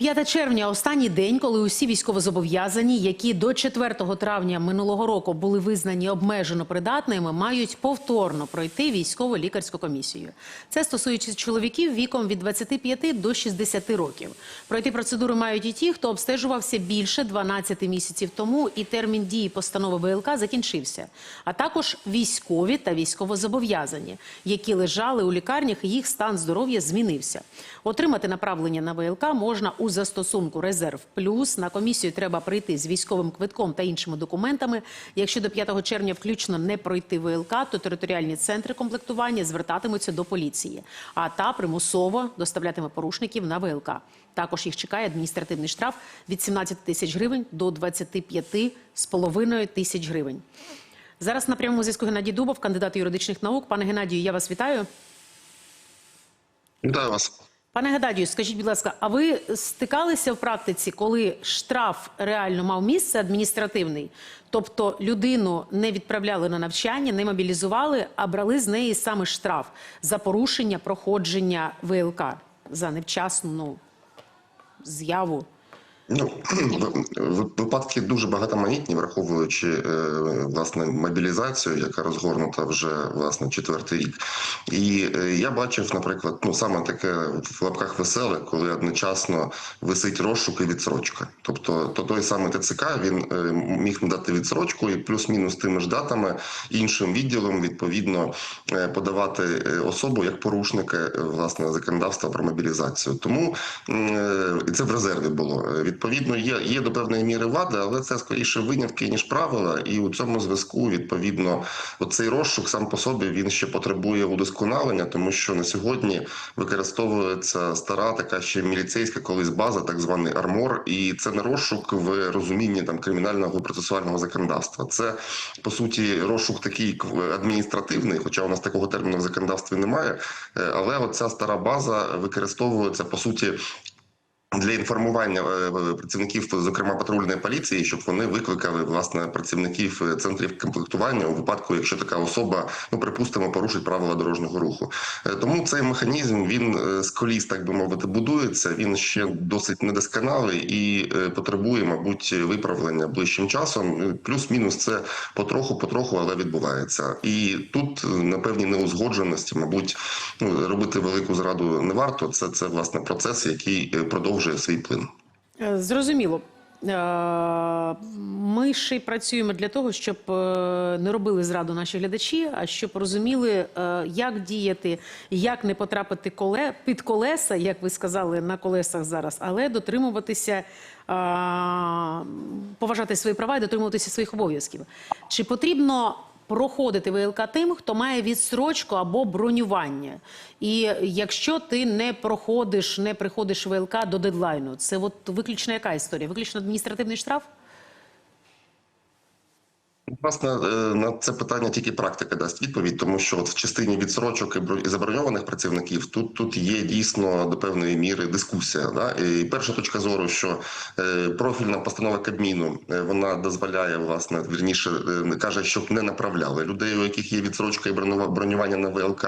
5 червня останній день, коли усі військовозобов'язані, які до 4 травня минулого року були визнані обмежено придатними, мають повторно пройти військово-лікарську комісію. Це стосується чоловіків віком від 25 до 60 років. Пройти процедуру мають і ті, хто обстежувався більше 12 місяців тому, і термін дії постанови ВЛК закінчився. А також військові та військовозобов'язані, які лежали у лікарнях, і їх стан здоров'я змінився. Отримати направлення на ВЛК можна у застосунку Резерв Плюс. На комісію треба прийти з військовим квитком та іншими документами. Якщо до 5 червня включно не пройти ВЛК, то територіальні центри комплектування звертатимуться до поліції, а та примусово доставлятиме порушників на ВЛК. Також їх чекає адміністративний штраф від 17 тисяч гривень до 25,5 тисяч гривень. Зараз на прямому зв'язку Геннадій Дубов, кандидат юридичних наук. Пане Геннадію, я вас вітаю. Вітаю вас. Пане Гададію, скажіть, будь ласка, а ви стикалися в практиці, коли штраф реально мав місце адміністративний? Тобто людину не відправляли на навчання, не мобілізували, а брали з неї саме штраф за порушення проходження ВЛК за невчасну ну, з'яву? Ну випадки дуже багатоманітні, враховуючи е, власне мобілізацію, яка розгорнута вже власне четвертий рік. І е, я бачив, наприклад, ну саме таке в лапках веселе, коли одночасно висить розшук і відсрочка. Тобто, то той самий ТЦК він е, міг надати відсрочку і плюс-мінус тими ж датами іншим відділом відповідно подавати особу як порушника власне законодавства про мобілізацію. Тому і це в резерві було. Е, Відповідно, є, є до певної міри вади, але це скоріше винятки ніж правила. І у цьому зв'язку відповідно оцей розшук сам по собі він ще потребує удосконалення, тому що на сьогодні використовується стара така ще міліцейська колись база, так званий армор, і це не розшук в розумінні там кримінального процесуального законодавства. Це по суті розшук такий адміністративний, хоча у нас такого терміну в законодавстві немає. Е, Але оця стара база використовується по суті. Для інформування е, працівників, зокрема патрульної поліції, щоб вони викликали власне працівників е, центрів комплектування у випадку, якщо така особа, ну припустимо, порушить правила дорожнього руху. Е, Тому цей механізм він е, з коліс, так би мовити, будується. Він ще досить недосконалий і е, потребує, мабуть, виправлення ближчим часом. Е, Плюс-мінус це потроху, потроху, але відбувається. І тут е, на певній неузгодженості, мабуть, ну робити велику зраду не варто. Це це власне процес, який е, продовжує свій плин. Е, Зрозуміло. Е, Ми ще й працюємо для того, щоб е, не робили зраду наші глядачі, а щоб розуміли, як діяти, як не потрапити коле під колеса, як ви сказали, на колесах зараз, але дотримуватися, поважати свої права і дотримуватися своїх обов'язків. Чи потрібно проходити ВЛК тим, хто має відсрочку або бронювання. І якщо ти не проходиш, не приходиш ВЛК до дедлайну, це от виключно яка історія? Виключно адміністративний штраф? Власне, е, на це питання тільки практика дасть відповідь, тому що от в частині відсрочок і бро- і заброньованих працівників тут тут є дійсно до певної міри дискусія. Да? І перша точка зору, що е, профільна постанова Кабміну е, вона дозволяє, власне, вірніше каже, щоб не направляли людей, у яких є відсрочка і бронюва- бронювання на ВЛК.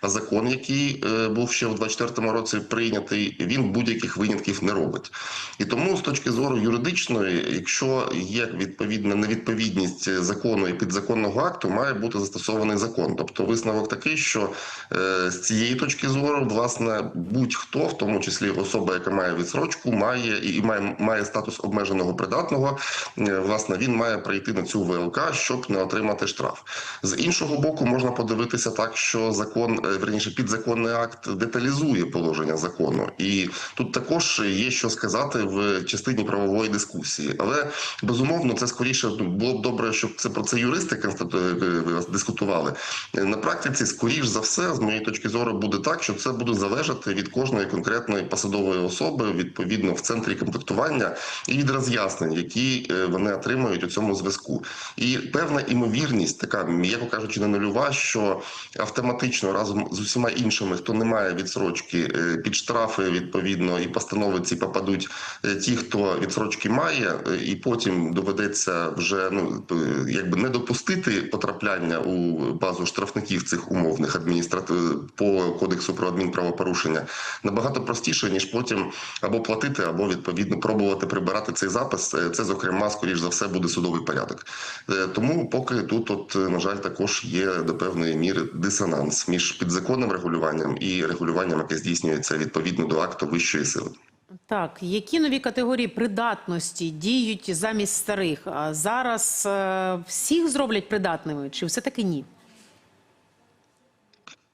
А закон, який був ще в 24-му році прийнятий, він будь-яких винятків не робить. І тому з точки зору юридичної, якщо є відповідна невідповідність закону і підзаконного акту, має бути застосований закон. Тобто висновок такий, що е, з цієї точки зору, власне, будь-хто, в тому числі особа, яка має відсрочку, має і має, має статус обмеженого придатного. е, власне, він має прийти на цю ВЛК, щоб не отримати штраф. З іншого боку, можна подивитися так, що закон, е, верніше, підзаконний акт деталізує положення закону, і тут також є що сказати в частині правової дискусії. Але безумовно, це скоріше ну, було б добре, щоб це про це юристи е, дискутували. На практиці, скоріш за все, з моєї точки зору, буде так, що це буде залежати від кожної конкретної посадової особи, відповідно в центрі комплектування і від роз'яснень, які е, вони отримують у цьому зв'язку. І певна імовірність, така м'яко кажучи, не нульова, що автоматично разом з усіма іншими, хто не має відсрочки, е, під штрафи відповідно і постанови ці попадуть ті, хто відсрочки має, і потім доведеться вже ну якби не допустити потрапляння у базу штрафників цих умовних адміністратив по кодексу про адмінправопорушення набагато простіше ніж потім або платити, або відповідно пробувати прибирати цей запис. Е, Це зокрема, скоріш за все, буде судовий порядок. Е, Тому поки тут, от на жаль, також є до певної міри дисонанс між підзаконним регулюванням і регулюванням, яке здійснюється відповідно до акту вищої сили. Так, які нові категорії придатності діють замість старих? А зараз е, всіх зроблять придатними, чи все таки ні?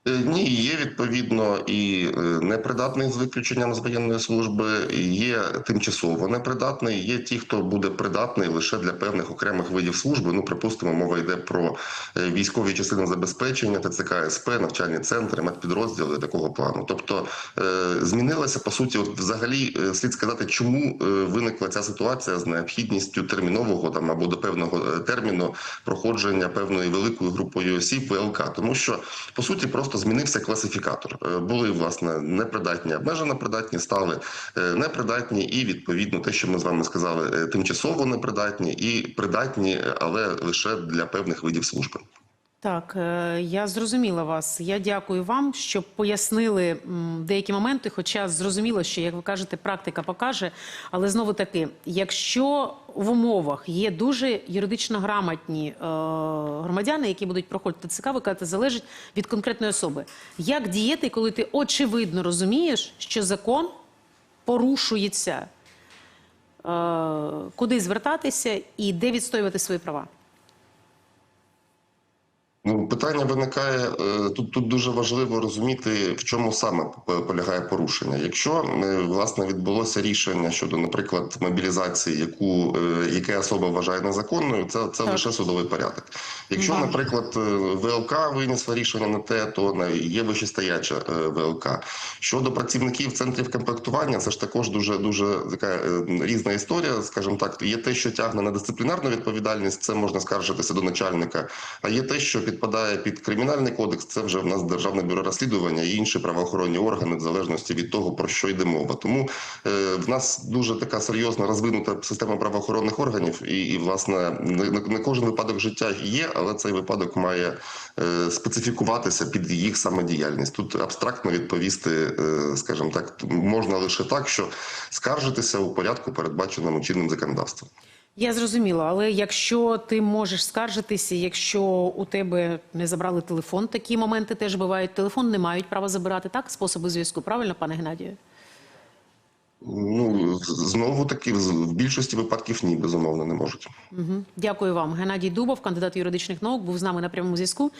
Е, Ні, є відповідно і е, непридатний з виключенням з воєнної служби, є тимчасово непридатний. Є ті, хто буде придатний лише для певних окремих видів служби. Ну, припустимо, мова йде про е, військові частини забезпечення, ТЦК СП, навчальні центри, медпідрозділи такого плану. Тобто змінилася по суті, от взагалі слід сказати, чому виникла ця ситуація з необхідністю термінового там або до певного терміну проходження певною великою групою осіб ВЛК, тому що по суті просто змінився класифікатор. Е, Були власне непридатні, обмежено придатні, стали е, непридатні, і відповідно те, що ми з вами сказали, е, тимчасово непридатні і придатні, але лише для певних видів служби. Так, е, я зрозуміла вас. Я дякую вам, що пояснили деякі моменти. Хоча зрозуміло, що як ви кажете, практика покаже. Але знову таки, якщо в умовах є дуже юридично грамотні е, громадяни, які будуть проходити ТЦК, ви кажете, залежить від конкретної особи. Як діяти, коли ти очевидно розумієш, що закон порушується? Е, куди звертатися і де відстоювати свої права? Ну, питання виникає е, тут. Тут дуже важливо розуміти, в чому саме полягає порушення. Якщо е, власне відбулося рішення щодо, наприклад, мобілізації, яку е, яке особа вважає незаконною, це це Так. лише судовий порядок. Якщо, наприклад, ВЛК винесла рішення на те, то на- є вищестояча ВЛК. Щодо працівників центрів комплектування, це ж також дуже дуже така різна історія. скажімо так, є те, що тягне на дисциплінарну відповідальність, це можна скаржитися до начальника. А є те, що підпадає під кримінальний кодекс, це вже в нас державне бюро розслідування і інші правоохоронні органи, в залежності від того про що йде мова. Тому е, в нас дуже така серйозна розвинута система правоохоронних органів, і, і власне не, кожен випадок життя є, але цей випадок має е, специфікуватися під їх самодіяльність. Тут абстрактно відповісти, е, скажімо так, можна лише так, що скаржитися у порядку, передбаченому чинним законодавством. Я зрозуміла, але якщо ти можеш скаржитися, якщо у тебе не забрали телефон, такі моменти теж бувають. Телефон не мають права забирати, так? Способи зв'язку, правильно, пане Геннадію? Ну знову таки в більшості випадків ні, безумовно, не можуть. Угу. Дякую вам. Геннадій Дубов, кандидат юридичних наук, був з нами на прямому зв'язку.